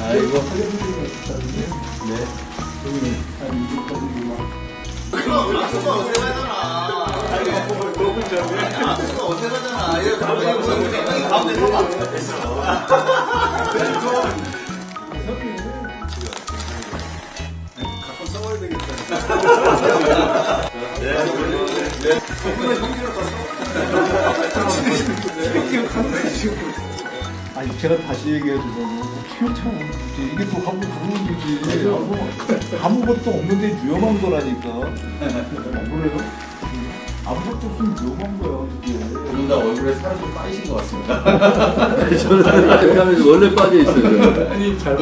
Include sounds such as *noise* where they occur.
아이고. 네. 악수가 어색하잖아. 악수가 어색하잖아. 이거 가운데 가운데 서봐. 가끔 써봐야 되겠다. 아니 제가 다시 얘기해주면 피우창 이게 또 하고 그러는 거지 아무, 아무것도 없는데 위험한 거라니까 안 그래요? 아무것도 없으면 위험한 거야 이게 두분 다 얼굴에 살이 좀 빠지신 것 같습니다. *laughs* 저는 하면서 원래 빠져 있어요. 아니, 잘